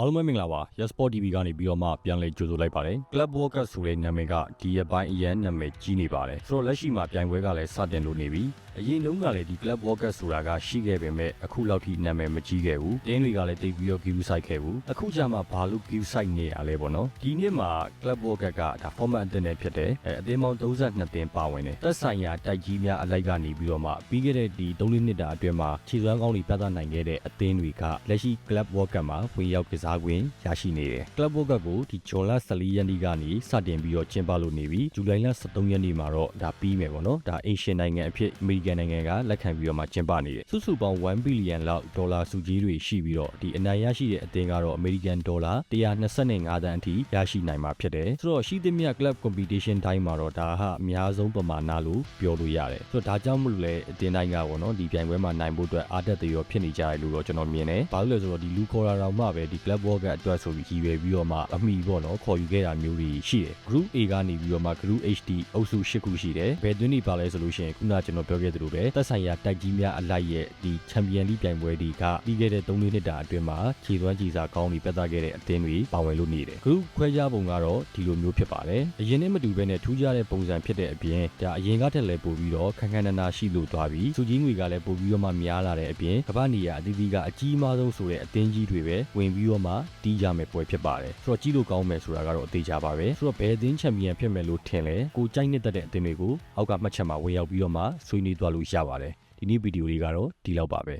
အားလုံးပဲမင်္ဂလာပါ Yes Sport TV ကနေပြီးတော့မှပြန်လည်ကြိုဆိုလိုက်ပါတယ် Club World Cup ဆိုတဲ့နာမည်ကဒီရက်ပိုင်းအရန်နာမည်ကြီးနေပါတယ်ဆိုတော့လက်ရှိမှာပြိုင်ပွဲကလည်းစတင်လို့နေပြီအရင်တုန်းကလည်းဒီ Club World Cup ဆိုတာကရှိခဲ့ပေမဲ့အခုလောက်ထိနာမည်မကြီးခဲ့ဘူးတင်းတွေကလည်းတိတ်ပြီးတော့ view site ခဲ့ဘူးအခုကျမှဘာလို့ view site နေရလဲပေါ့နော်ဒီနှစ်မှာ Club World Cup ကဒါ format အသစ်နဲ့ဖြစ်တယ်အဲအသင်းပေါင်း32သင်းပါဝင်တယ်သက်ဆိုင်ရာတိုက်ကြီးများအလိုက်ကနေပြီးတော့မှပြီးခဲ့တဲ့ဒီ3နှစ်တာအတွင်းမှာခြေစွမ်းကောင်းတွေပြသနိုင်ခဲ့တဲ့အသင်းတွေကလက်ရှိ Club World Cup မှာဝင်ရောက်ကစားခွင့်ရရှိနေတယ် Club World Cup ကိုဒီဂျွန်လ14ရက်နေ့ကနေစတင်ပြီးတော့ကျင်းပလို့နေပြီဇူလိုင်လ23ရက်နေ့မှာတော့ဒါပြီးမယ်ပေါ့နော်ဒါအင်ရှင်နိုင်ငံအဖြစ်အမေရိကန်နိုင်ငံကလက်ခံပြီးတော့မှကျင်းပနေတယ်စုစုပေါင်း1ဘီလီယံလောက်ဒေါ်လာစုကြီးတွေရှိပြီးတော့ဒီအနိုင်ရရှိတဲ့အသင်းကတော့အမေရိကန်ဒေါ်လာ125တန်းအထိရရှိနိုင်မှာဖြစ်တယ်ဆိုတော့ရှိသမျှ Club Competition တိုင်းမှာတော့ဒါဟာအများဆုံးပမာဏလို့ပြောလို့ရတယ်ဆိုတော့ဒါကြောင့်မလို့လဲအသင်းတိုင်းကပေါ့နော်ဒီပြိုင်ပွဲမှာနိုင်ဖို့အတွက်အားတက်သေးရောဖြစ်နေကြတယ်လို့တော့ကျွန်တော်မြင်တယ်ဘာလို့လဲဆိုတော့ဒီလူခေါ်တာတော့မှပဲဒီ Club World Cup အတွက်ဆိုပြီးရည်ရွယ်ပြီးတော့မှအမိပေါ့နော်ခေါ်ယူခဲ့တာမျိုးတွေရှိတယ် Group A ကနေပြီးတော့မှ Group HD အုပ်စု၈ခုရှိတယ်ဘယ်သွင်းနေပါလဲဆိုလို့ရှိရင်ခုနကကျွန်တော်ပြောခဲ့သလိုပဲသက်ဆိုင်ရာတိုက်ကြီးများအလိုက်ရဲ့ဒီ Champion League ပြိုင်ပွဲတွေကပြီးခဲ့တဲ့3နှစ်တာအတွင်းမှာခြေသွမ်းကြည်စာကောင်းပြီးပြသခဲ့တဲ့အသင်းတွေပါဝင်လို့နေတယ် Group ခွဲခြားပုံကတော့ဒီလိုမျိုးဖြစ်ပါတယ်အရင်နဲ့မတူဘဲနဲ့ထူးခြားတဲ့ပုံစံဖြစ်တဲ့အပြင်ဒါအရင်ကထက်လည်းပိုပြီးတော့ခန်းခန်းနာနာရှိလို့သွားပြီးစုကြီးငွေကလည်းပိုပြီးတော့မှများလာတဲ့အပြင်ကမ္ဘာနေရာအသီးသီးကအကြီးမားဆုံးဆိုတဲ့အသင်းကြီးတွေပဲဝင်ပြီးတော့မှတီးကြမယ်ပွဲဖြစ်ပါတယ်ဆိုတော့ကြီးလို့ကောင်းမယ်ဆိုတာကတော့အသေးချပါပဲဆိုတော့ဘယ်အသင်းချန်ပီယံဖြစ်မယ်လို့ထင်လဲကိုကြိုက်နေတတ်တဲ့အသင်းတွေကိုအောက်ကမှတ်ချက်မှာဝင်ရောက်ပြီးတော့မှဆွေးနွေးသွားလို့ရပါတယ်ဒီနေ့ဗီဒီယိုလေးကတော့ဒီလောက်ပါပဲ